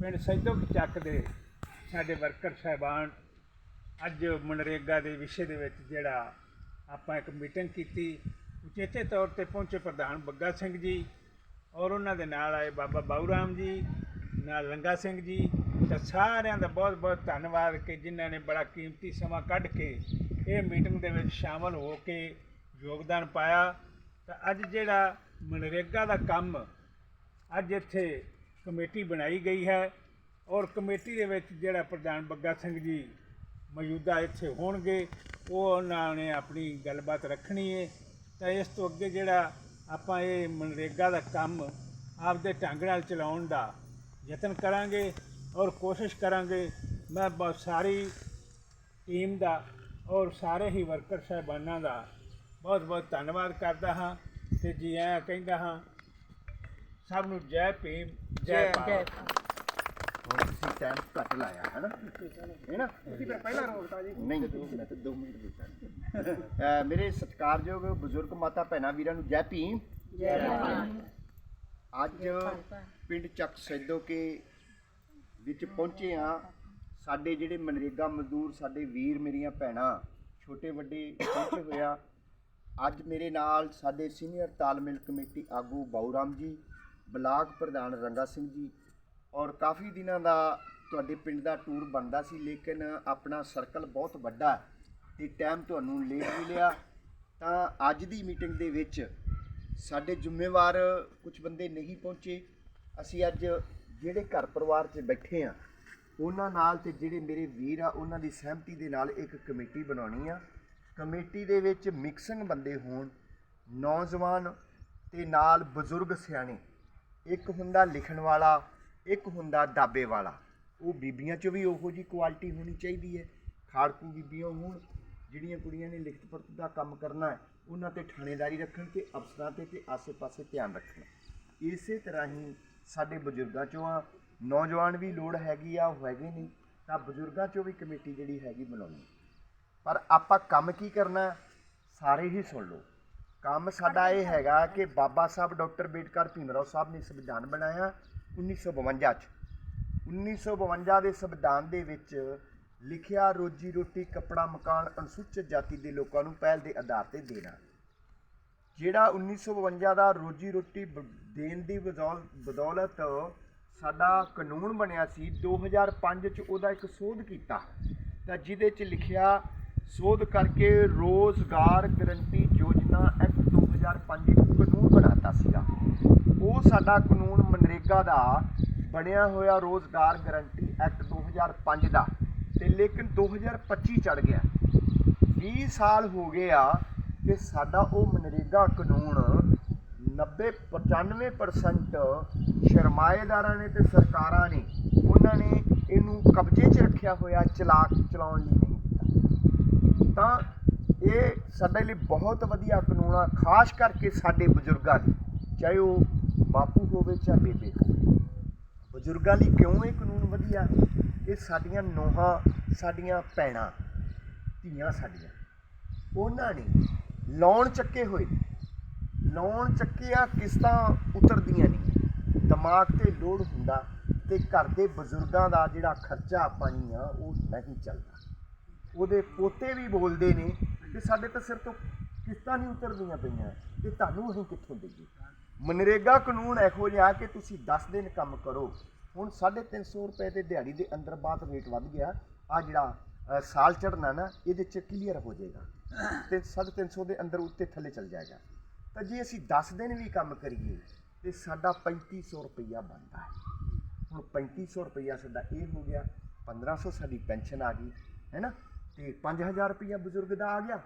ਪਿੰਡ ਸੈਦੋ ਚੱਕ ਦੇ ਸਾਡੇ ਵਰਕਰ ਸਾਹਿਬਾਨ ਅੱਜ ਮਨਰੇਗਾ ਦੇ ਵਿਸ਼ੇ ਦੇ ਵਿੱਚ ਜਿਹੜਾ ਆਪਾਂ ਇੱਕ ਮੀਟਿੰਗ ਕੀਤੀ, ਉਚੇਚੇ ਤੌਰ ਤੇ ਪਹੁੰਚੇ ਪ੍ਰਧਾਨ ਬੱਗਾ ਸਿੰਘ ਜੀ ਔਰ ਉਹਨਾਂ ਦੇ ਨਾਲ ਆਏ ਬਾਬਾ ਬਾਊ ਰਾਮ ਜੀ, ਨਾਲ ਲੰਗਾ ਸਿੰਘ ਜੀ। ਤਾਂ ਸਾਰਿਆਂ ਦਾ ਬਹੁਤ ਬਹੁਤ ਧੰਨਵਾਦ ਕਿ ਜਿਨ੍ਹਾਂ ਨੇ ਬੜਾ ਕੀਮਤੀ ਸਮਾਂ ਕੱਢ ਕੇ ਇਹ ਮੀਟਿੰਗ ਦੇ ਵਿੱਚ ਸ਼ਾਮਲ ਹੋ ਕੇ ਯੋਗਦਾਨ ਪਾਇਆ। ਤਾਂ ਅੱਜ ਜਿਹੜਾ ਮਨਰੇਗਾ ਦਾ ਕੰਮ ਅੱਜ ਇੱਥੇ ਕਮੇਟੀ ਬਣਾਈ ਗਈ ਹੈ ਔਰ ਕਮੇਟੀ ਦੇ ਵਿੱਚ ਜਿਹੜਾ ਪ੍ਰਧਾਨ ਬੱਗਾ ਸਿੰਘ ਜੀ ਮੌਜੂਦਾ ਇੱਥੇ ਹੋਣਗੇ, ਉਹ ਉਹਨਾਂ ਨੇ ਆਪਣੀ ਗੱਲਬਾਤ ਰੱਖਣੀ ਹੈ ਤਾਂ ਇਸ ਤੋਂ ਅੱਗੇ ਜਿਹੜਾ ਆਪਾਂ ਇਹ ਮਨਰੇਗਾ ਦਾ ਕੰਮ ਆਪਦੇ ਢੰਗ ਨਾਲ ਚਲਾਉਣ ਦਾ ਯਤਨ ਕਰਾਂਗੇ ਔਰ ਕੋਸ਼ਿਸ਼ ਕਰਾਂਗੇ, ਮੈਂ ਬਹੁਤ ਸਾਰੀ ਟੀਮ ਦਾ ਔਰ ਸਾਰੇ ਹੀ ਵਰਕਰ ਸਾਹਿਬਾਨਾਂ ਦਾ ਬਹੁਤ ਬਹੁਤ ਧੰਨਵਾਦ ਕਰਦਾ ਹਾਂ ਤੇ ਜੀ ਆਇਆਂ ਕਹਿੰਦਾ ਹਾਂ ਸਭ ਨੂੰ ਜੈ ਭੀਮ ਜੈ ਭਾਰਤ। ਹੁਣ ਤੁਸੀਂ ਟਾਈਮ ਘੱਟ ਲਾਇਆ ਹੈ ਨਾ ਹੈ ਨਾ? ਤੁਸੀਂ ਫਿਰ ਪਹਿਲਾਂ ਰੋਕਤਾ ਜੀ। ਨਹੀਂ ਮੈਂ ਤਾਂ 2 ਮਿੰਟ ਦਿੱਤਾ ਮੇਰੇ ਸਤਿਕਾਰਯੋਗ ਬਜ਼ੁਰਗ ਮਾਤਾ ਭੈਣਾਂ ਵੀਰਾਂ ਨੂੰ ਜੈ ਭੀਮ। ਜੈ ਅੱਜ ਪਿੰਡ ਚੱਕ ਸੈਦੋ ਕੇ ਵਿੱਚ ਪਹੁੰਚੇ ਆ ਸਾਡੇ ਜਿਹੜੇ ਮਨਰੇਗਾ ਮਜ਼ਦੂਰ ਸਾਡੇ ਵੀਰ ਮੇਰੀਆਂ ਭੈਣਾਂ ਛੋਟੇ ਵੱਡੇ ਪਹੁੰਚੇ ਹੋਇਆ ਅੱਜ ਮੇਰੇ ਨਾਲ ਸਾਡੇ ਸੀਨੀਅਰ ਤਾਲਮੇਲ ਕਮੇਟੀ ਆਗੂ ਬਾਊਰਾਮ ਜੀ ਬਲਾਕ ਪ੍ਰਧਾਨ ਰੰਗਾ ਸਿੰਘ ਜੀ ਔਰ ਕਾਫੀ ਦਿਨਾਂ ਦਾ ਤੁਹਾਡੇ ਪਿੰਡ ਦਾ ਟੂਰ ਬਣਦਾ ਸੀ, ਲੇਕਿਨ ਆਪਣਾ ਸਰਕਲ ਬਹੁਤ ਵੱਡਾ ਹੈ ਤੇ ਟਾਈਮ ਤੁਹਾਨੂੰ ਲੇਟ ਵੀ ਲਿਆ ਤਾਂ ਅੱਜ ਦੀ ਮੀਟਿੰਗ ਦੇ ਵਿੱਚ ਸਾਡੇ ਜ਼ਿੰਮੇਵਾਰ ਕੁਝ ਬੰਦੇ ਨਹੀਂ ਪਹੁੰਚੇ। ਅਸੀਂ ਅੱਜ ਜਿਹੜੇ ਘਰ ਪਰਿਵਾਰ 'ਚ ਬੈਠੇ ਆ ਉਹਨਾਂ ਨਾਲ ਤੇ ਜਿਹੜੇ ਮੇਰੇ ਵੀਰ ਆ, ਉਹਨਾਂ ਦੀ ਸਹਿਮਤੀ ਦੇ ਨਾਲ ਇੱਕ ਕਮੇਟੀ ਬਣਾਉਣੀ ਆ। ਕਮੇਟੀ ਦੇ ਵਿੱਚ ਮਿਕਸਿੰਗ ਬੰਦੇ ਹੋਣ, ਨੌਜਵਾਨ ਤੇ ਨਾਲ ਬਜ਼ੁਰਗ ਸਿਆਣੇ। ਇੱਕ ਹੁੰਦਾ ਲਿਖਣ ਵਾਲਾ, ਇੱਕ ਹੁੰਦਾ ਦਾਬੇ ਵਾਲਾ। ਉਹ ਬੀਬੀਆਂ 'ਚ ਵੀ ਉਹੋ ਜੀ ਕੁਆਲਿਟੀ ਹੋਣੀ ਚਾਹੀਦੀ ਹੈ। ਖਾੜਕੂ ਬੀਬੀਆਂ ਹੋਣ, ਜਿਹੜੀਆਂ ਕੁੜੀਆਂ ਨੇ ਲਿਖਤ ਪੜਤ ਦਾ ਕੰਮ ਕਰਨਾ ਹੈ, ਉਹਨਾਂ ਤੇ ਥਾਣੇਦਾਰੀ ਰੱਖਣ ਤੇ ਅਫਸਰਾਂ ਤੇ ਤੇ ਆਸੇ-ਪਾਸੇ ਧਿਆਨ ਰੱਖਣ। ਇਸੇ ਤਰ੍ਹਾਂ ਹੀ ਸਾਡੇ ਬਜ਼ੁਰਗਾਂ 'ਚੋਂ ਆ, ਨੌਜਵਾਨ ਵੀ ਲੋੜ ਹੈਗੀ ਆ, ਉਹ ਹੈਗੇ ਨਹੀਂ, ਤਾਂ ਬਜ਼ੁਰਗਾਂ 'ਚੋਂ ਵੀ ਕਮੇਟੀ ਜਿਹੜੀ ਹੈਗੀ ਬਣਾਉਣੀ। ਪਰ ਆਪਾਂ ਕੰਮ ਕੀ ਕਰਨਾ, ਸਾਰੇ ਹੀ ਸੁਣ ਲਓ। ਕੰਮ ਸਾਡਾ ਇਹ ਹੈਗਾ ਕਿ ਬਾਬਾ ਸਾਹਿਬ, ਡਾਕਟਰ ਅੰਬੇਡਕਰ ਭੀਮਰਾਓ ਸਾਹਿਬ ਨੇ ਸੰਵਿਧਾਨ ਬਣਾਇਆ 1952 ਚ। 1952 ਦੇ ਸੰਵਿਧਾਨ ਦੇ ਵਿੱਚ ਲਿਖਿਆ ਰੋਜੀ ਰੋਟੀ, ਕੱਪੜਾ, ਮਕਾਨ, ਅਨੁਸੂਚਿਤ ਜਾਤੀ ਦੇ ਲੋਕਾਂ ਨੂੰ ਪਹਿਲ ਦੇ ਆਧਾਰ ਤੇ ਦੇਣਾ। ਜਿਹੜਾ 1952 ਦਾ ਰੋਜੀ ਰੋਟੀ ਬ- ਦੇਣ ਦੀ ਬਦੌਲ- ਬਦੌਲਤ ਸਾਡਾ ਕਾਨੂੰਨ ਬਣਿਆ ਸੀ 2005 ਚ ਉਹਦਾ ਇੱਕ ਸੋਧ ਕੀਤਾ। ਤਾਂ ਜਿਹਦੇ ਚ ਲਿਖਿਆ ਸੋਧ ਕਰਕੇ ਰੋਜ਼ਗਾਰ ਗਰੰਟੀ ਯੋਜਨਾ ਐਕਟ 2005 ਇੱਕ ਕਾਨੂੰਨ ਬਣਾਤਾ ਸੀਗਾ। ਉਹ ਸਾਡਾ ਕਾਨੂੰਨ ਮਨਰੇਗਾ ਦਾ ਬਣਿਆ ਹੋਇਆ ਰੋਜ਼ਗਾਰ ਗਰੰਟੀ ਐਕਟ 2005 ਦਾ ਤੇ ਲੇਕਿਨ 2025 ਚੜ ਗਿਆ। 20 ਸਾਲ ਹੋ ਗਏ ਆ ਕਿ ਸਾਡਾ ਉਹ ਮਨਰੇਗਾ ਕਾਨੂੰਨ 90 95% ਸਰਮਾਏਦਾਰਾਂ ਨੇ ਤੇ ਸਰਕਾਰਾਂ ਨੇ, ਉਹਨਾਂ ਨੇ ਇਹਨੂੰ ਕਬਜ਼ੇ 'ਚ ਰੱਖਿਆ ਹੋਇਆ ਚਲਾ ਚਲਾਉਣ ਲਈ ਨਹੀਂ। ਤਾਂ ਇਹ ਸਾਡੇ ਲਈ ਬਹੁਤ ਵਧੀਆ ਕਾਨੂੰਨ ਆ, ਖਾਸ ਕਰਕੇ ਸਾਡੇ ਬਜ਼ੁਰਗਾਂ ਲਈ। ਚਾਹੇ ਉਹ ਬਾਪੂ ਹੋਵੇ ਚਾਹੇ ਬੇਬੇ ਹੋਵੇ। ਬਜ਼ੁਰਗਾਂ ਲਈ ਕਿਉਂ ਇਹ ਕਾਨੂੰਨ ਵਧੀਆ? ਇਹ ਸਾਡੀਆਂ ਨੋਹਾਂ, ਸਾਡੀਆਂ ਭੈਣਾਂ, ਧੀਆਂ ਸਾਡੀਆਂ। ਉਹਨਾਂ ਨੇ ਲੋਨ ਚੱਕੇ ਹੋਏ। ਨੇ। ਲੋਨ ਚੱਕਿਆ ਕਿਸ਼ਤਾਂ ਉਤਰਦੀਆਂ ਨਹੀਂ। ਦਿਮਾਗ ਤੇ ਲੋਡ ਹੁੰਦਾ ਤੇ ਘਰ ਦੇ ਬਜ਼ੁਰਗਾਂ ਦਾ ਜਿਹੜਾ ਖਰਚਾ ਪਾਣੀ ਆ, ਉਹ ਨਹੀਂ ਚੱਲਦਾ। ਉਹਦੇ ਪੋਤੇ ਵੀ ਬੋਲਦੇ ਨੇ ਕਿ ਸਾਡੇ ਤਾਂ ਸਿਰ ਤੋਂ ਕਿਸ਼ਤਾਂ ਨਹੀਂ ਉਤਰਦੀਆਂ ਪਈਆਂ। ਤੇ ਤੁਹਾਨੂੰ ਅਸੀਂ ਕਿੱਥੋਂ ਦੇਈਏ? ਮਨਰੇਗਾ ਕਾਨੂੰਨ ਇਹੋ ਜਿਹਾ ਕਿ ਤੁਸੀਂ 10 ਦਿਨ ਕੰਮ ਕਰੋ। ਹੁਣ 350 ਰੁਪਏ ਦੇ ਦਿਹਾੜੀ ਦੇ ਅੰਦਰ ਬਾਅਦ ਰੇਟ ਵੱਧ ਗਿਆ। ਆ ਜਿਹੜਾ ਸਾਲ ਚੜਨਾ ਨਾ, ਇਹਦੇ ਚ ਕਲੀਅਰ ਹੋ ਜਾਏਗਾ। ਤੇ 350 ਦੇ ਅੰਦਰ ਉੱਤੇ ਥੱਲੇ ਚੱਲ ਜਾਏਗਾ। ਤਾਂ ਜੇ ਅਸੀਂ 10 ਦਿਨ ਵੀ ਕੰਮ ਕਰੀਏ, ਤੇ ਸਾਡਾ 3500 ਰੁਪਈਆ ਬਣਦਾ ਹੈ। ਹੁਣ 3500 ਰੁਪਈਆ ਸਾਡਾ ਇਹ ਹੋ ਗਿਆ 1500 ਸਾਡੀ ਪੈਨਸ਼ਨ ਆ ਗਈ, ਹੈ ਨਾ? ਤੇ 5000 ਰੁਪਈਆ ਬਜ਼ੁਰਗ ਦਾ ਆ ਗਿਆ।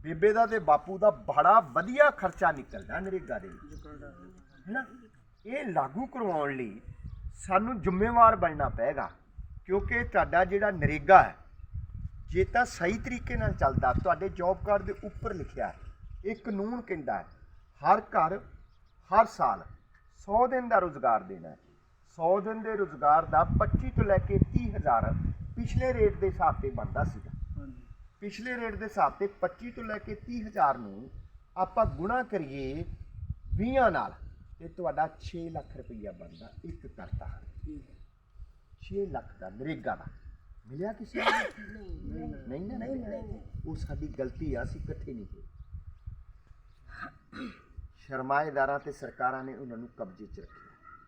ਬੇਬੇ ਦਾ ਤੇ ਬਾਪੂ ਦਾ ਬੜਾ ਵਧੀਆ ਖਰਚਾ ਨਿਕਲਦਾ ਨਰੇਗਾ ਦੇ ਵਿੱਚ ਹੈ ਨਾ ਇਹ ਲਾਗੂ ਕਰਵਾਉਣ ਲਈ ਸਾਨੂੰ ਜ਼ਿੰਮੇਵਾਰ ਬਣਨਾ ਪਏਗਾ, ਕਿਉਂਕਿ ਤੁਹਾਡਾ ਜਿਹੜਾ ਨਰੇਗਾ ਹੈ, ਜੇ ਤਾਂ ਸਹੀ ਤਰੀਕੇ ਨਾਲ ਚੱਲਦਾ, ਤੁਹਾਡੇ ਜੌਬ ਕਾਰਡ ਦੇ ਉੱਪਰ ਲਿਖਿਆ ਹੈ, ਇਹ ਕਾਨੂੰਨ ਕਹਿੰਦਾ ਹੈ, ਹਰ ਘਰ, ਹਰ ਸਾਲ 100 ਦਿਨ ਦਾ ਰੋਜ਼ਗਾਰ ਦੇਣਾ ਹੈ। 100 ਦਿਨ ਦੇ ਰੋਜ਼ਗਾਰ ਦਾ 25 ਤੋਂ ਲੈ ਕੇ 30 ਹਜ਼ਾਰ ਪਿਛਲੇ ਰੇਟ ਦੇ ਹਿਸਾਬ ਤੇ ਬਣਦਾ ਸੀਗਾ। ਪਿਛਲੇ ਰੇਟ ਦੇ ਹਿਸਾਬ ਤੇ 25 ਤੋਂ ਲੈ ਕੇ 30 ਹਜ਼ਾਰ ਨੂੰ ਆਪਾਂ ਗੁਣਾ ਕਰੀਏ 20 ਨਾਲ, ਤੇ ਤੁਹਾਡਾ 6 ਲੱਖ ਰੁਪਈਆ ਬਣਦਾ ਇੱਕ ਕਰਤਾ। 6 ਲੱਖ ਦਾ ਨਰੇਗਾ ਦਾ। ਮਿਲਿਆ ਕਿਸੇ ਨੂੰ? ਨਹੀਂ ਨਾ, ਨਹੀਂ ਉਹ ਸਾਡੀ ਗਲਤੀ ਆ, ਅਸੀਂ ਇਕੱਠੇ ਨਹੀਂ ਹੋਏ। ਸ਼ਰਮਾਏਦਾਰਾਂ ਤੇ ਸਰਕਾਰਾਂ ਨੇ ਉਹਨਾਂ ਨੂੰ ਕਬਜ਼ੇ 'ਚ ਰੱਖਿਆ।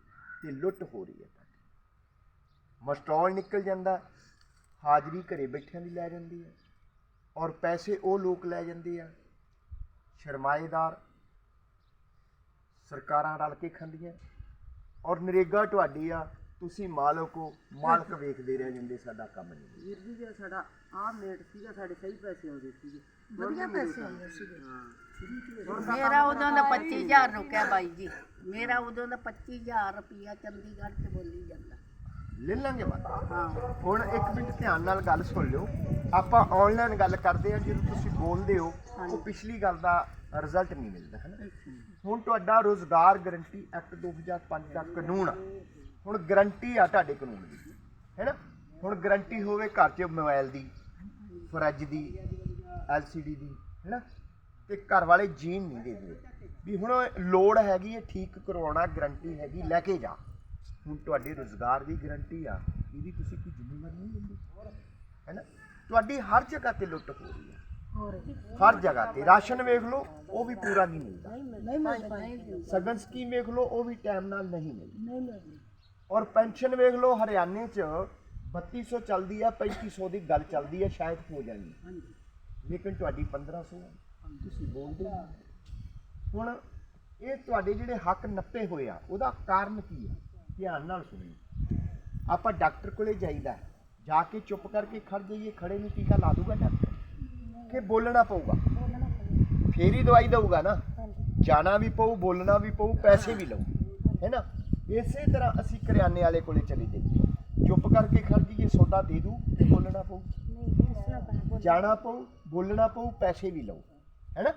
ਤੇ ਲੁੱਟ ਹੋ ਰਹੀ ਹੈ ਤੁਹਾਡੀ। ਨਿਕਲ ਜਾਂਦਾ, ਹਾਜ਼ਰੀ ਘਰੇ ਬੈਠਿਆਂ ਦੀ ਲੈ ਜਾਂਦੀ ਹੈ। ਔਰ ਪੈਸੇ ਉਹ ਲੋਕ ਲੈ ਜਾਂਦੇ ਆ। ਸ਼ਰਮਾਏਦਾਰ ਸਰਕਾਰਾਂ ਰਲ ਕੇ ਖਾਂਦੀਆਂ। ਔਰ ਨਰੇਗਾ ਤੁਹਾਡੀ ਆ ਤੁਸੀਂ ਮਾਲਕੋ ਮਾਲਕ ਵੇਖਦੇ ਰਹਿ ਜਾਂਦੇ ਸਾਡਾ ਕੰਮ ਨਹੀਂ। ਵੀਰ ਜੀ ਜਿਹੜਾ ਸਾਡਾ ਆਹ ਮੇਟ ਸੀਗਾ ਸਾਡੇ ਸਹੀ ਪੈਸੇ ਆਉਂਦੇ ਸੀਗੇ। ਵਧੀਆ ਪੈਸੇ ਆਉਂਦੇ ਸੀਗੇ। ਹਾਂ। ਮੇਰਾ ਉਦੋਂ ਦਾ 25000 ਰੁਕਿਆ ਬਾਈ ਜੀ। ਮੇਰਾ ਉਦੋਂ ਦਾ 25000 ਰੁਪਿਆ ਚੰਡੀਗੜ੍ਹ ਤੇ ਬੋਲੀ ਜਾਂਦਾ। ਲੈ ਲਾਂਗੇ ਹਾਂ ਹੁਣ ਇੱਕ ਮਿੰਟ ਧਿਆਨ ਨਾਲ ਗੱਲ ਸੁਣ ਲਿਓ। ਆਪਾਂ ਆਨਲਾਈਨ ਗੱਲ ਕਰਦੇ ਆ ਜਦੋਂ ਤੁਸੀਂ ਬੋਲਦੇ ਹੋ ਉਹ ਪਿਛਲੀ ਗੱਲ ਦਾ ਰਿਜ਼ਲਟ ਨਹੀਂ ਮਿਲਦਾ ਹੈ ਨਾ ਹੁਣ ਤੁਹਾਡਾ ਰੋਜ਼ਗਾਰ ਗਰੰਟੀ ਐਕਟ 2005 ਦਾ ਕਾਨੂੰਨ ਆ। ਹੁਣ ਗਰੰਟੀ ਆ ਤੁਹਾਡੇ ਕਾਨੂੰਨ ਦੀ ਹੈ ਨਾ ਹੁਣ ਗਰੰਟੀ ਹੋਵੇ ਘਰ 'ਚ ਮੋਬਾਈਲ ਦੀ ਫਰਿੱਜ ਦੀ ਐਲਸੀਡੀ ਦੀ ਹੈ ਨਾ ਤੇ ਘਰ ਵਾਲੇ ਜੀਨ ਨਹੀਂ ਦੇਦੇ ਵੀ ਹੁਣ ਲੋੜ ਹੈਗੀ ਹੈ ਠੀਕ ਕਰਵਾਉਣਾ ਗਰੰਟੀ ਹੈਗੀ ਲੈ ਕੇ ਜਾ। ਹੁਣ ਤੁਹਾਡੇ ਰੋਜ਼ਗਾਰ ਦੀ ਗਰੰਟੀ ਆ ਇਹਦੀ ਤੁਸੀਂ ਕੋਈ ਜ਼ਿੰਮੇਵਾਰੀ ਨਹੀਂ ਲੈਂਦੇ ਹੈ ਨਾ? ਤੁਹਾਡੀ ਹਰ ਜਗ੍ਹਾ ਤੇ ਲੁੱਟ ਹੋ ਰਹੀ ਹੈ ਹਰ? ਜਗ੍ਹਾ ਤੇ। ਰਾਸ਼ਨ ਵੇਖ ਲਓ ਉਹ ਵੀ ਪੂਰਾ ਨਹੀਂ ਮਿਲਦਾ। ਨਹੀਂ ਮਿਲਦਾ। ਸਗਨ ਸਕੀਮ ਵੇਖ ਲਓ ਉਹ ਵੀ ਟਾਈਮ ਨਾਲ ਨਹੀਂ ਮਿਲਦੀ। ਔਰ ਪੈਨਸ਼ਨ ਵੇਖ ਲਓ ਹਰਿਆਣੇ 'ਚ 3200 ਚੱਲਦੀ ਆ 3500 ਦੀ ਗੱਲ ਚੱਲਦੀ ਆ ਸ਼ਾਇਦ ਹੋ ਜਾਣੀ। ਲੇਕਿਨ ਤੁਹਾਡੀ 1500 ਆ। ਤੁਸੀਂ ਬੋਲਦੇ ਹੁਣ ਇਹ ਤੁਹਾਡੇ ਜਿਹੜੇ ਹੱਕ ਨੱਪੇ ਹੋਏ ਆ ਉਹਦਾ ਕਾਰਨ ਕੀ ਆ? ਧਿਆਨ ਨਾਲ ਸੁਣਿਓ। ਆਪਾਂ ਡਾਕਟਰ ਕੋਲੇ ਜਾਈਦਾ ਜਾ ਕੇ ਚੁੱਪ ਕਰਕੇ ਖੜ ਜਾਈਏ ਖੜੇ ਨੂੰ ਟੀਕਾ ਲਾ ਦੂਗਾ ਡਾਕਟਰ? ਕਿ ਬੋਲਣਾ ਪਊਗਾ? ਫੇਰ ਹੀ ਦਵਾਈ ਦਊਗਾ ਨਾ? ਜਾਣਾ ਵੀ ਪਊ ਬੋਲਣਾ ਵੀ ਪਊ ਪੈਸੇ ਵੀ ਲਊ। ਹੈ ਨਾ? ਇਸੇ ਤਰ੍ਹਾਂ ਅਸੀਂ ਕਰਿਆਨੇ ਵਾਲੇ ਕੋਲੇ ਚਲੇ ਜਾਈਏ। ਚੁੱਪ ਕਰਕੇ ਖੜ ਜਾਈਏ ਸੌਦਾ ਦੇ ਦੂ ਤੇ ਬੋਲਣਾ ਪਊ। ਜਾਣਾ ਪਊ ਬੋਲਣਾ ਪਊ ਪੈਸੇ ਵੀ ਲਊ। ਹੈ ਨਾ?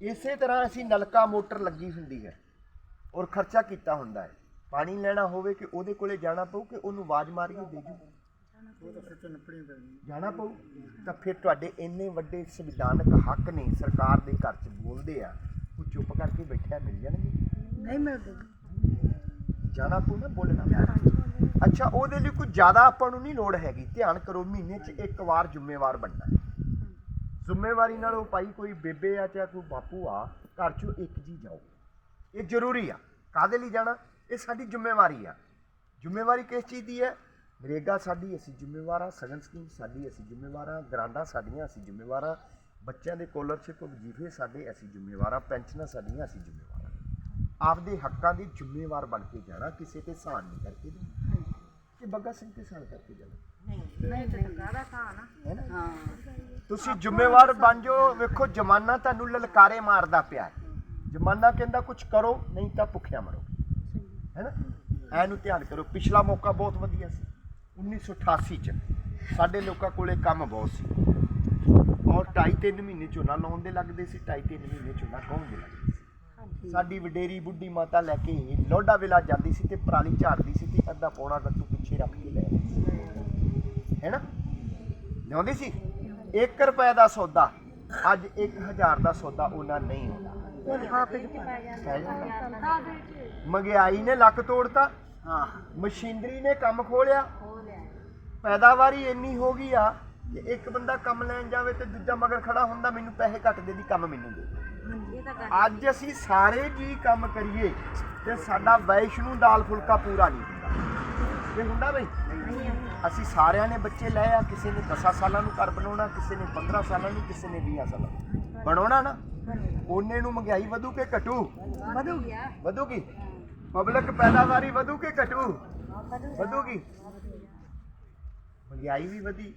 ਇਸੇ ਤਰ੍ਹਾਂ ਅਸੀਂ ਨਲਕਾ ਮੋਟਰ ਲੱਗੀ ਹੁੰਦੀ ਹੈ ਔਰ ਖਰਚਾ ਕੀਤਾ ਹੁੰਦਾ ਹੈ। ਪਾਣੀ ਲੈਣਾ ਹੋਵੇ ਕਿ ਉਹਦੇ ਕੋਲੇ ਜਾਣਾ ਪਊ ਕਿ ਉਹਨੂੰ ਆਵਾਜ਼ ਮਾਰੀਏ ਦੇ ਜੂ? ਜਾਣਾ ਪਊ? ਤਾਂ ਫਿਰ ਤੁਹਾਡੇ ਇੰਨੇ ਵੱਡੇ ਸੰਵਿਧਾਨਕ ਹੱਕ ਨੇ ਸਰਕਾਰ ਦੇ ਘਰ 'ਚ ਬੋਲਦੇ ਆ ਉਹ ਚੁੱਪ ਕਰਕੇ ਬੈਠਿਆ ਮਿਲ ਜਾਣਗੇ? ਨਹੀਂ ਮਿਲਦੇ। ਜਾਣਾ ਪਊ ਨਾ ਬੋਲਣਾ। ਅੱਛਾ ਉਹਦੇ ਲਈ ਕੋਈ ਜ਼ਿਆਦਾ ਆਪਾਂ ਨੂੰ ਨਹੀਂ ਲੋੜ ਹੈਗੀ। ਧਿਆਨ ਕਰੋ ਮਹੀਨੇ 'ਚ ਇੱਕ ਵਾਰ ਜ਼ਿੰਮੇਵਾਰ ਬਣਨਾ। ਜ਼ਿੰਮੇਵਾਰੀ ਨਾਲ ਉਹ ਭਾਈ ਕੋਈ ਬੇਬੇ ਆ ਚਾਹੇ ਕੋਈ ਬਾਪੂ ਆ ਘਰ 'ਚੋਂ ਇੱਕ ਜੀ ਜਾਓ। ਇਹ ਜ਼ਰੂਰੀ ਆ। ਕਾਦੇ ਲਈ ਜਾਣਾ? ਇਹ ਸਾਡੀ ਜ਼ਿੰਮੇਵਾਰੀ ਆ। ਜ਼ਿੰਮੇਵਾਰੀ ਕਿਸ ਚੀਜ਼ ਦੀ ਹੈ? ਨਰੇਗਾ ਸਾਡੀ ਅਸੀਂ ਜ਼ਿੰਮੇਵਾਰ ਆ ਸਗਨ ਸਕੀਮ ਸਾਡੀ ਅਸੀਂ ਜ਼ਿੰਮੇਵਾਰ ਆ ਗਰਾਂਡਾਂ ਸਾਡੀਆਂ ਅਸੀਂ ਜ਼ਿੰਮੇਵਾਰ ਆ ਬੱਚਿਆਂ ਦੇ ਸਕੋਲਰਸ਼ਿਪ ਵਜੀਫੇ ਸਾਡੇ ਅਸੀਂ ਜ਼ਿੰਮੇਵਾਰ ਆ ਪੈਨਸ਼ਨਾਂ ਸਾਡੀਆਂ ਅਸੀਂ ਜ਼ਿੰਮੇਵਾਰ ਆ। ਆਪਦੇ ਹੱਕਾਂ ਦੀ ਜ਼ਿੰਮੇਵਾਰ ਬਣ ਕੇ ਜਾਣਾ ਕਿਸੇ ਤੇ ਸਾਨ ਨਹੀਂ ਕਰਕੇ ਜਾਣਾ ਕਿ ਬੱਗਾ ਸਿੰਘ ਤੇ ਸਾਨ ਕਰਕੇ ਜਾਣਾ। ਨਹੀਂ ਤੇ ਕਾਹਦਾ ਖਾਣਾ ਹੈ ਨਾ? ਹਾਂ। ਤੁਸੀਂ ਜ਼ਿੰਮੇਵਾਰ ਬਣ ਜਾਓ ਵੇਖੋ ਜਮਾਨਾ ਤੁਹਾਨੂੰ ਲਲਕਾਰੇ ਮਾਰਦਾ ਪਿਆ ਹੈ। ਜਮਾਨਾ ਕਹਿੰਦਾ ਕੁਝ ਕਰੋ ਨਹੀਂ ਤਾਂ ਭੁੱਖਿਆ ਮਰੋ ਹੈਨਾ? ਐਨੂੰ ਧਿਆਨ ਕਰੋ ਪਿਛਲਾ ਮੌਕਾ ਬਹੁਤ ਵਧੀਆ ਸੀ। 1988 ਚ ਸਾਡੇ ਲੋਕਾਂ ਕੋਲੇ ਕੰਮ ਬਹੁਤ ਸੀ। ਔਰ ਢਾਈ ਤਿੰਨ ਮਹੀਨੇ ਝੋਨਾ ਲਾਉਣ ਦੇ ਲੱਗਦੇ ਸੀ ਢਾਈ ਤਿੰਨ ਮਹੀਨੇ ਝੋਨਾ ਕੌਣ ਦੇ ਲੱਗਦੇ ਸੀ। ਸਾਡੀ ਵਡੇਰੀ ਬੁੱਢੀ ਮਾਤਾ ਲੈ ਕੇ ਲੋਡਾ ਵੇਲਾ ਜਾਂਦੀ ਸੀ ਤੇ ਪਰਾਲੀ ਝਾੜਦੀ ਸੀ ਤੇ ਅੱਧਾ ਪੌਣਾ ਗੱਟੂ ਪਿੱਛੇ ਰੱਖ ਕੇ ਲੈ ਸੀ। ਹੈਨਾ? ਲਿਆਉਂਦੀ ਸੀ? 1 ਰੁਪਏ ਦਾ ਸੌਦਾ ਅੱਜ 1000 ਦਾ ਸੌਦਾ ਉਹਨਾਂ ਨਹੀਂ ਹੁੰਦਾ। ਮਹਿੰਗਾਈ ਨੇ ਲੱਕ ਤੋੜਤਾ। ਹਾਂ। ਮਸ਼ੀਨਰੀ ਨੇ ਕੰਮ ਖੋਲਿਆ। ਪੈਦਾਵਾਰੀ ਇੰਨੀ ਹੋ ਗਈ ਆ ਕਿ ਇੱਕ ਬੰਦਾ ਕੰਮ ਲੈਣ ਜਾਵੇ ਤੇ ਦੂਜਾ ਮਗਰ ਖੜਾ ਹੁੰਦਾ ਮੈਨੂੰ ਪੈਸੇ ਘੱਟ ਦੇ ਦੀ ਕੰਮ ਮੈਨੂੰ ਦੇ ਅੱਜ ਅਸੀਂ ਸਾਰੇ ਜੀ ਕੰਮ ਕਰੀਏ ਤੇ ਸਾਡਾ ਵੈਸ਼ਨੂ ਦਾਲ ਫੁਲਕਾ ਪੂਰਾ ਨਹੀਂ ਹੁੰਦਾ। ਇਹ ਹੁੰਦਾ ਬਈ? ਅਸੀਂ ਸਾਰਿਆਂ ਨੇ ਬੱਚੇ ਲਏ ਆ ਕਿਸੇ ਨੇ 10 ਸਾਲਾਂ ਨੂੰ ਘਰ ਬਣਾਉਣਾ ਕਿਸੇ ਨੇ 15 ਸਾਲਾਂ ਨੂੰ ਕਿਸੇ ਨੇ 20 ਸਾਲਾਂ ਨੂੰ। ਬਣਾਉਣਾ ਨਾ। ਉਹਨੇ ਨੂੰ ਮਹਿੰਗਾਈ ਵਧੂ ਕਿ ਘਟੂ? ਵਧੂ ਗਿਆ ਵਧੂਗੀ? ਪਬਲਿਕ ਪੈਦਾਵਾਰੀ ਵਧੂ ਕਿ ਘਟੂ? ਵਧੂਗੀ। ਮਹਿੰਗਾਈ ਵੀ ਵਧੀ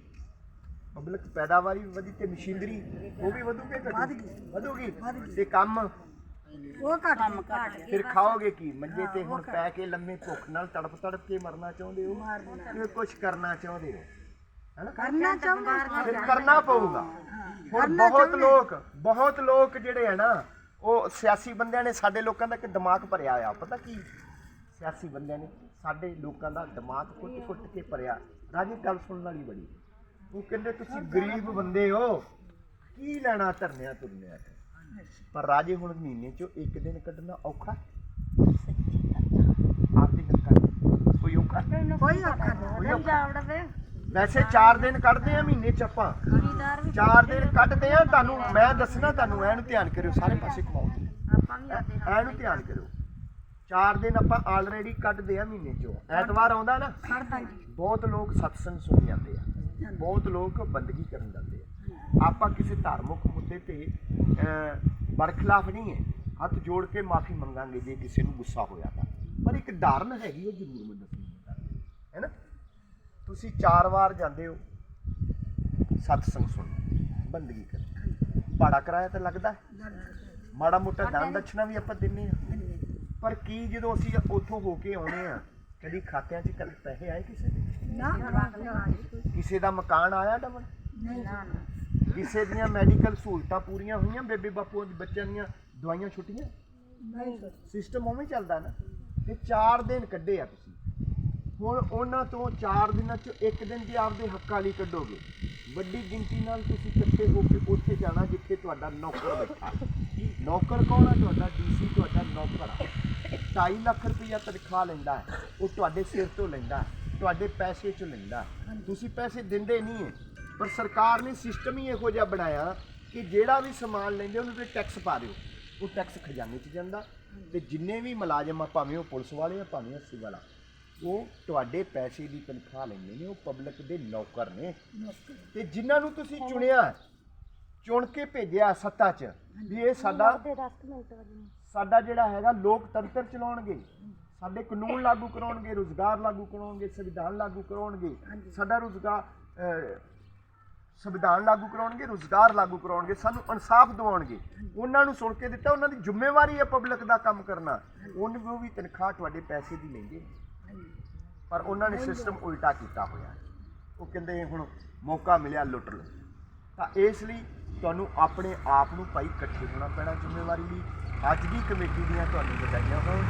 ਪਬਲਿਕ ਪੈਦਾਵਾਰੀ ਵੀ ਵਧੀ ਤੇ ਮਸ਼ੀਨਰੀ ਉਹ ਵੀ ਵਧੂ ਕਿ ਘਟੂ? ਵਧੂਗੀ। ਤੇ ਕੰਮ? ਉਹ ਘੱਟ ਕੰਮ ਘੱਟ ਫਿਰ ਖਾਓਗੇ ਕੀ? ਮੰਜੇ ਤੇ ਹੁਣ ਪੈ ਕੇ ਲੰਮੇ ਭੁੱਖ ਨਾਲ ਤੜਪ ਤੜਪ ਕੇ ਮਰਨਾ ਚਾਹੁੰਦੇ ਹੋ ਕਿ ਕੁਝ ਕਰਨਾ ਚਾਹੁੰਦੇ ਹੋ? ਕਰਨਾ ਚਾਹੁੰਦੇ ਫਿਰ ਕਰਨਾ ਪਊਗਾ। ਹੁਣ ਬਹੁਤ ਲੋਕ ਬਹੁਤ ਲੋਕ ਜਿਹੜੇ ਆ ਨਾ ਉਹ ਸਿਆਸੀ ਬੰਦਿਆਂ ਨੇ ਸਾਡੇ ਲੋਕਾਂ ਦਾ ਇੱਕ ਦਿਮਾਗ ਭਰਿਆ ਆ। ਪਤਾ ਕੀ? ਸਿਆਸੀ ਬੰਦਿਆਂ ਨੇ ਸਾਡੇ ਲੋਕਾਂ ਦਾ ਦਿਮਾਗ ਕੁੱਟ-ਕੁੱਟ ਕੇ ਭਰਿਆ। ਰਾਜੇ ਗੱਲ ਸੁਣਨ ਵਾਲੀ ਬੜੀ। ਉਹ ਕਹਿੰਦੇ ਤੁਸੀਂ ਗਰੀਬ ਬੰਦੇ ਹੋ। ਕੀ ਲੈਣਾ ਧਰਨਿਆਂ ਤੁਰਨਿਆਂ ਪਰ ਰਾਜੇ ਹੁਣ ਮਹੀਨੇ ਚੋਂ ਇੱਕ ਦਿਨ ਕੱਢਣਾ ਔਖਾ। ਆਪਦੀ ਕੋਈ ਔਖਾ? ਕੋਈ ਔਖਾ ਨਹੀਂ। ਵੈਸੇ 4 ਦਿਨ ਕੱਢਦੇ ਆ ਮਹੀਨੇ ਚ ਆਪਾਂ। 4 ਦਿਨ ਕੱਢਦੇ ਆ ਤੁਹਾਨੂੰ ਮੈਂ ਦੱਸਣਾ ਤੁਹਾਨੂੰ ਐਨੂੰ ਧਿਆਨ ਕਰਿਓ ਸਾਰੇ ਪਾਸੇ ਘੁਮਾਓ। ਐਨੂੰ ਧਿਆਨ ਕਰਿਓ। 4 ਦਿਨ ਆਪਾਂ ਆਲਰੇਡੀ ਕੱਢਦੇ ਆ ਮਹੀਨੇ ਚੋਂ। ਐਤਵਾਰ ਆਉਂਦਾ ਨਾ ਬਹੁਤ ਲੋਕ ਸਤਸੰਗ ਸੁਣ ਜਾਂਦੇ ਆ। ਬਹੁਤ ਲੋਕ ਬੰਦਗੀ ਕਰਨ ਜਾਂਦੇ ਆ। ਆਪਾਂ ਕਿਸੇ ਧਾਰਮਿਕ ਮੁੱਦੇ ਤੇ ਬਰਖਲਾਫ ਨਹੀਂ ਹੈ। ਹੱਥ ਜੋੜ ਕੇ ਮਾਫੀ ਮੰਗਾਂਗੇ ਜੇ ਕਿਸੇ ਨੂੰ ਗੁੱਸਾ ਹੋਇਆ ਤਾਂ। ਪਰ ਇੱਕ ਧਾਰਨ ਹੈਗੀ ਉਹ ਜ਼ਰੂਰ ਮੈਂ ਦੱਸਣੀ ਹੈ ਨਾ? ਤੁਸੀਂ ਚਾਰ ਵਾਰ ਜਾਂਦੇ ਹੋ। ਸਤਸੰਗ ਸੁਣ ਬੰਦਗੀ ਕਰ। ਪਾੜਾ ਕਰਾਇਆ ਤਾਂ ਲੱਗਦਾ। ਮਾੜਾ ਮੋਟਾ ਦਾਨ ਦਕਸ਼ਨਾ ਵੀ ਆਪਾਂ ਦਿੰਨੇ ਆ। ਪਰ ਕੀ ਜਦੋਂ ਅਸੀਂ ਉੱਥੋਂ ਹੋ ਕੇ ਆਉਣੇ ਆ ਕਦੀ ਖਾਤਿਆਂ 'ਚ ਕਦੇ ਪੈਸੇ ਆਏ ਕਿਸੇ ਦੇ? ਕਿਸੇ ਦਾ ਮਕਾਨ ਆਇਆ ਡਬਲ? ਕਿਸੇ ਦੀਆਂ ਮੈਡੀਕਲ ਸਹੂਲਤਾਂ ਪੂਰੀਆਂ ਹੋਈਆਂ ਬੇਬੇ ਬਾਪੂ ਦੇ ਬੱਚਿਆਂ ਦੀਆਂ ਦਵਾਈਆਂ ਛੁੱਟੀਆਂ? ਸਿਸਟਮ ਉਵੇਂ ਚੱਲਦਾ ਨਾ। ਤੇ 4 ਦਿਨ ਕੱਢੇ ਆ ਤੁਸੀਂ। ਹੁਣ ਉਹਨਾਂ ਤੋਂ 4 ਦਿਨਾਂ ਚ ਇੱਕ ਦਿਨ ਦੀ ਆਪਦੇ ਹੱਕਾਂ ਲਈ ਕੱਢੋਗੇ। ਵੱਡੀ ਗਿਣਤੀ ਨਾਲ ਤੁਸੀਂ ਇਕੱਠੇ ਹੋ ਕੇ ਉੱਥੇ ਜਾਣਾ ਜਿੱਥੇ ਤੁਹਾਡਾ ਨੌਕਰ ਬੈਠਾ। ਨੌਕਰ ਕੌਣ ਆ? ਤੁਹਾਡਾ ਡੀਸੀ ਤੁਹਾਡਾ ਨੌਕਰ ਆ। 2.5 ਲੱਖ ਰੁਪਈਆ ਤਨਖਾਹ ਲੈਂਦਾ ਹੈ। ਉਹ ਤੁਹਾਡੇ ਸਿਰ ਤੋਂ ਲੈਂਦਾ ਤੁਹਾਡੇ ਪੈਸੇ ਚੋਂ ਲੈਂਦਾ। ਤੁਸੀਂ ਪੈਸੇ ਦਿੰਦੇ ਨਹੀਂ ਹੈ ਪਰ ਸਰਕਾਰ ਨੇ ਸਿਸਟਮ ਹੀ ਇਹੋ ਜਿਹਾ ਬਣਾਇਆ ਕਿ ਜਿਹੜਾ ਵੀ ਸਮਾਨ ਲੈਂਦੇ ਉਹਨੂੰ ਤੇ ਟੈਕਸ ਪਾ ਦਿਓ। ਉਹ ਟੈਕਸ ਖਜ਼ਾਨੇ 'ਚ ਜਾਂਦਾ। ਤੇ ਜਿੰਨੇ ਵੀ ਮੁਲਾਜ਼ਮ ਆ ਭਾਵੇਂ ਉਹ ਪੁਲਿਸ ਵਾਲੇ ਆ ਭਾਵੇਂ ਉਹ ਸਿਵਲ ਆ। ਉਹ ਤੁਹਾਡੇ ਪੈਸੇ ਦੀ ਤਨਖਾਹ ਲੈਂਦੇ ਨੇ ਉਹ ਪਬਲਿਕ ਦੇ ਨੌਕਰ ਨੇ। ਤੇ ਜਿਨ੍ਹਾਂ ਨੂੰ ਤੁਸੀਂ ਚੁਣਿਆ ਚੁਣ ਕੇ ਭੇਜਿਆ ਸੱਤਾ 'ਚ ਵੀ ਇਹ ਸਾਡਾ ਸਾਡਾ ਜਿਹੜਾ ਹੈਗਾ ਲੋਕਤੰਤਰ ਚਲਾਉਣਗੇ। ਸਾਡੇ ਕਾਨੂੰਨ ਲਾਗੂ ਕਰਾਉਣਗੇ ਰੁਜ਼ਗਾਰ ਲਾਗੂ ਕਰਾਉਣਗੇ ਸੰਵਿਧਾਨ ਲਾਗੂ ਕਰਾਉਣਗੇ। ਸਾਡਾ ਰੁਜ਼ਗਾਰ ਸੰਵਿਧਾਨ ਲਾਗੂ ਕਰਾਉਣਗੇ ਰੁਜ਼ਗਾਰ ਲਾਗੂ ਕਰਾਉਣਗੇ ਸਾਨੂੰ ਇਨਸਾਫ ਦਿਵਾਉਣਗੇ। ਉਹਨਾਂ ਨੂੰ ਸੁਣ ਕੇ ਦਿੱਤਾ ਉਹਨਾਂ ਦੀ ਜ਼ਿੰਮੇਵਾਰੀ ਹੈ ਪਬਲਿਕ ਦਾ ਕੰਮ ਕਰਨਾ। ਉਹਨੂੰ ਵੀ ਤਨਖਾਹ ਤੁਹਾਡੇ ਪੈਸੇ ਦੀ ਲੈਂਦੇ ਪਰ ਉਹਨਾਂ ਨੇ ਸਿਸਟਮ ਉਲਟਾ ਕੀਤਾ ਹੋਇਆ। ਉਹ ਕਹਿੰਦੇ ਹੁਣ ਮੌਕਾ ਮਿਲਿਆ ਲੁੱਟ ਲਓ ਤਾਂ ਇਸ ਲਈ ਤੁਹਾਨੂੰ ਆਪਣੇ ਆਪ ਨੂੰ ਭਾਈ ਇਕੱਠੇ ਹੋਣਾ ਪੈਣਾ ਜ਼ਿੰਮੇਵਾਰੀ ਲਈ। ਅੱਜ ਦੀ ਕਮੇਟੀ ਦੀਆਂ ਤੁਹਾਨੂੰ ਵਧਾਈਆਂ ਹੋਣ।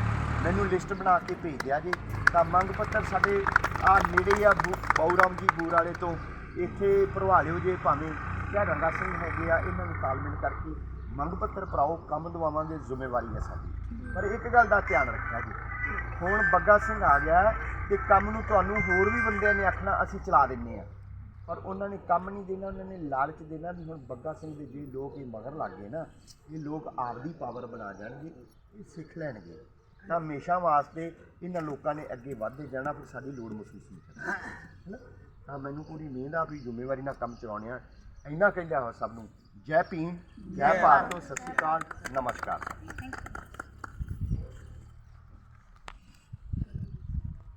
ਮੈਨੂੰ ਲਿਸਟ ਬਣਾ ਕੇ ਭੇਜ ਦਿਆ ਜੇ। ਤਾਂ ਮੰਗ ਪੱਤਰ ਸਾਡੇ ਆ ਨੇੜੇ ਆ ਬੂ- ਬਾਊਰਾਮ ਜੀ ਬੂਰ ਵਾਲੇ ਤੋਂ। ਇੱਥੇ ਭਰਵਾ ਲਿਓ ਜੇ ਭਾਵੇਂ ਕਿਆ ਰੰਗਾ ਸਿੰਘ ਹੈਗੇ ਆ, ਇਹਨਾਂ ਨੂੰ ਤਾਲਮੇਲ ਕਰਕੇ ਮੰਗ ਪੱਤਰ ਭਰਾਓ। ਕੰਮ ਦਵਾਵਾਂਗੇ, ਜ਼ਿੰਮੇਵਾਰੀ ਹੈ ਸਾਡੀ। ਪਰ ਇੱਕ ਗੱਲ ਦਾ ਧਿਆਨ ਰੱਖਿਆ ਜੀ। ਹੁਣ ਬੱਗਾ ਸਿੰਘ ਆ ਗਿਆ ਤੇ ਕੰਮ ਨੂੰ ਤੁਹਾਨੂੰ ਹੋਰ ਵੀ ਬੰਦਿਆਂ ਨੇ ਆਖਣਾ, ਅਸੀਂ ਚਲਾ ਦਿੰਨੇ ਆ ਪਰ ਉਹਨਾਂ ਨੇ ਕੰਮ ਨਹੀਂ ਦੇਣਾ, ਉਹਨਾਂ ਨੇ ਲਾਲਚ ਦੇਣਾ ਵੀ ਹੁਣ ਬੱਗਾ ਸਿੰਘ ਦੇ ਜੇ ਲੋਕ ਇਹ ਮਗਰ ਲੱਗ ਗਏ ਨਾ, ਇਹ ਲੋਕ ਆਪਦੀ ਪਾਵਰ ਬਣਾ ਜਾਣਗੇ, ਇਹ ਸਿੱਖ ਲੈਣਗੇ। ਤਾਂ ਹਮੇਸ਼ਾ ਵਾਸਤੇ ਇਹਨਾਂ ਲੋਕਾਂ ਨੇ ਅੱਗੇ ਵੱਧਦੇ ਜਾਣਾ, ਫਿਰ ਸਾਡੀ ਲੋੜ ਮਹਿਸੂਸ ਨਹੀਂ ਕਰਨੀ। ਹੈਨਾ ਤਾਂ ਮੈਨੂੰ ਪੂਰੀ ਮਿਹਨਤ ਆ ਵੀ ਜ਼ਿੰਮੇਵਾਰੀ ਨਾਲ ਕੰਮ ਚਲਾਉਣੇ ਆ। ਇੰਨਾ ਕਹਿੰਦਾ ਹਾਂ ਸਭ ਨੂੰ, ਜੈ ਭੀਮ, ਜੈ ਭਾਰਤ, ਸਤਿ ਸ਼੍ਰੀ ਅਕਾਲ, ਨਮਸਕਾਰ।